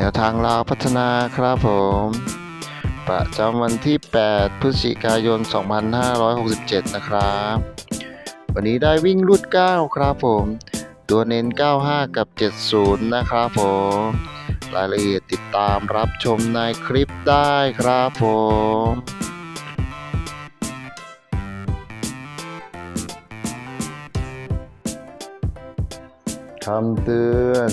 แนวทางลาวพัฒนาครับผม ประจำวันที่ 8 พฤศจิกายน 2567 นะครับ วันนี้ได้วิ่งรุด 9 ครับผม ตัวเน้น 95 กับ 70 นะครับผม รายละเอียดติดตามรับชมในคลิปได้ครับผมคำเตือน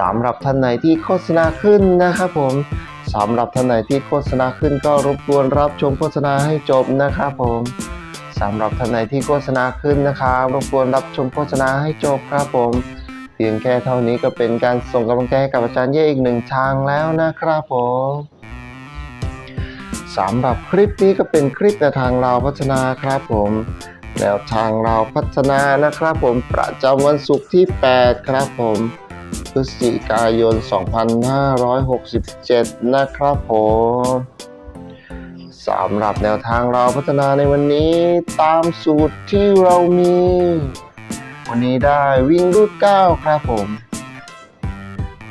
สำหรับท่านไหนที่โฆษณาขึ้นนะครับผมสำหรับท่านไหนที่โฆษณาขึ้นก็รบกวนรับชมโฆษณาให้จบนะครับผมสำหรับท่านไหนที่โฆษณาขึ้นนะครับรบกวนรับชมโฆษณาให้จบครับผม เพียงแค่เท่านี้ก็เป็นการส่งกำลังใจให้กับอาจารย์เย่อีกหนึ่งทางแล้วนะครับผมสำหรับคลิปนี้ก็เป็นคลิปแนวทางเราพัฒนาครับผมแนวทางเราพัฒนานะครับผมประจำวันศุกร์ที่ 8 ครับผม พฤศจิกายน 2567 นะครับผมสำหรับแนวทางเราพัฒนาในวันนี้ตามสูตรที่เรามี วันนี้ได้วิ่งรูด 9 ครับผม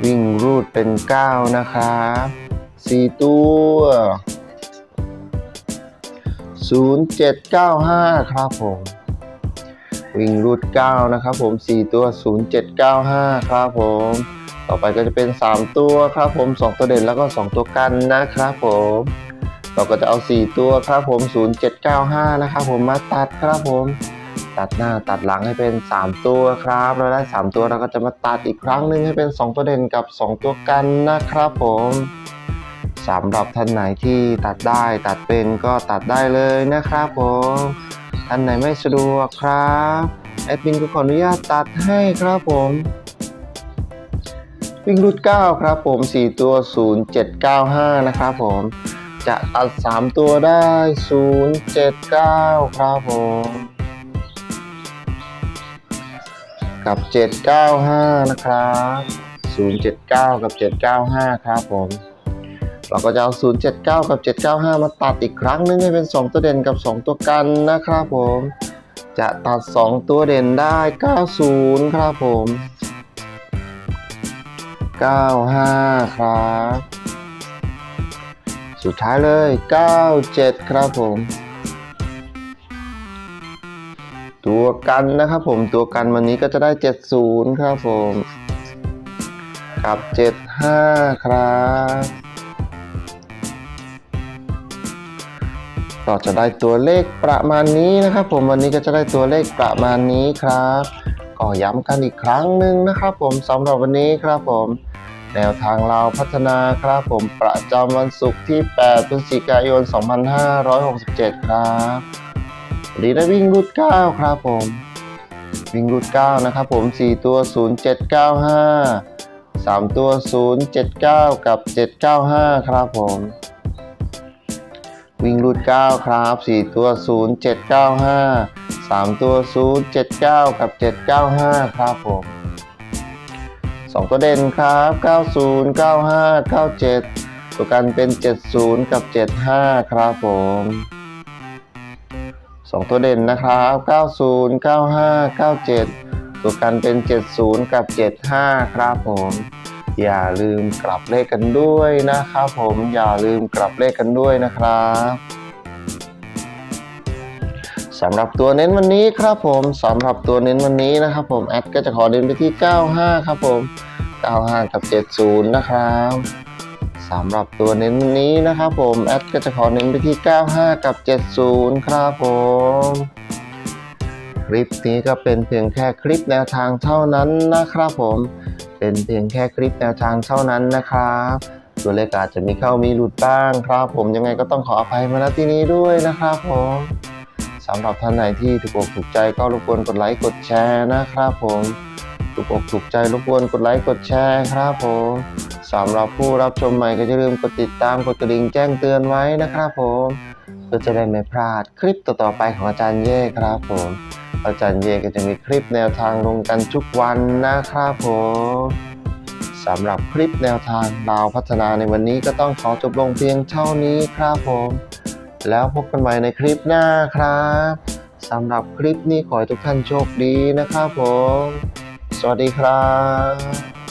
วิ่งรูดเป็น 9 นะครับ4ตัว 0795 ครับผม วิ่งรูด9นะครับผม 4 ตัว 0795 ครับผม ต่อไปก็จะเป็น 3 ตัวครับผม 2 ตัวเด่นแล้วก็ 2 ตัวกันนะครับผมเราก็จะเอา 4 ตัวครับผม 0795 นะครับผมมาตัดครับผม ตัดหน้าตัดหลังให้เป็น 3 ตัวครับเราได้ 3 ตัวเราก็จะมาตัดอีกครั้งหนึ่งให้เป็น 2 ตัวเด่นกับ 2 ตัวกันนะครับผมสำหรับท่านไหนที่ตัดได้ตัดเป็นก็ตัดได้เลยนะครับผม ท่านไหนไม่สะดวกครับแอดมินก็ขออนุญาตตัดให้ครับผมวิ่งรูด9ครับผม 4 ตัว 0795 นะครับผม จะตัด 3 ตัวได้ 079 ครับผม กับ 795 นะครับ 079 กับ 795 ครับผม เราก็จะเอา 079 กับ 795 มาตัดอีกครั้งหนึงให้เป็น 2 ตัวเด่นกับ 2 ตัวกันนะครับผม จะตัด 2 ตัวเด่นได้ 90 ครับผม 95 ครับ สุดท้ายเลย 97 ครับผม ตัวกันนะครับผมตัวกันวันนี้ก็จะได้ 70 ครับผมกับ 75 ครับ ก็จะได้ตัวเลขประมาณนี้นะครับ ผมวันนี้ก็จะได้ตัวเลขประมาณนี้ครับก็ย้ำกันอีกครั้งหนึ่งนะครับ ผมสำหรับวันนี้ครับผม แนวทางเราพัฒนาครับผมประจำวันศุกร์ที่ 8 พฤศจิกายน 2567 ครับดีได้วิ่งรูด9ครับผมวิ่งรูด9นะครับผม 4 ตัว 0795 3 ตัว 079 กับ 795 ครับผม วิ่งรูด 9 ครับ 4 ตัว 0795 3 ตัว 079 กับ 795 ครับผม 2 ตัวเด่นครับ 90 95 97 ตัวกันเป็น 70 กับ 75 ครับผม 2 ตัวเด่นนะครับ 90 95 97 ตัวกันเป็น 70 กับ 75 ครับผม อย่าลืมกลับเลขกันด้วยนะครับผมอย่าลืมกลับเลขกันด้วยนะครับสำหรับตัวเน้นวันนี้ครับผมสำหรับตัวเน้นวันนี้นะครับผมแอดก็จะขอเน้นไปที่ 95 ครับผม 95 กับ 70 นะครับสำหรับตัวเน้นวันนี้นะครับผมแอดก็จะขอเน้นไปที่ 95 กับ 70 ครับผมคลิปนี้ก็เป็นเพียงแค่คลิปแนวทางเท่านั้นนะครับผม เป็นเพียงแค่คลิปแนวทางเท่านั้นนะครับตัวเลขอาจจะมีเข้ามีหลุดบ้างครับ ผมยังไงก็ต้องขออภัยมาณที่นี้ด้วยนะครับผมสำหรับท่านไหนที่ถูกอกถูกใจก็รบกวนกดไลค์กดแชร์นะครับผมถูกอกถูกใจรบกวนกดไลค์กดแชร์ครับผมสำหรับผู้รับชมใหม่ก็อย่าลืมกดติดตามกดกระดิ่งแจ้งเตือนไว้นะครับผมเพื่อจะได้ไม่พลาดคลิปต่อๆไปของอาจารย์เย่ครับผม อาจารย์เย่ก็จะมีคลิปแนวทางลงกันทุกวันนะครับผมสำหรับคลิปแนวทางดาวพัฒนาในวันนี้ก็ต้องขอจบลงเพียงเท่านี้ครับผม แล้วพบกันใหม่ในคลิปหน้าครับสำหรับคลิปนี้ขอให้ทุกท่านโชคดีนะครับผม สวัสดีครับ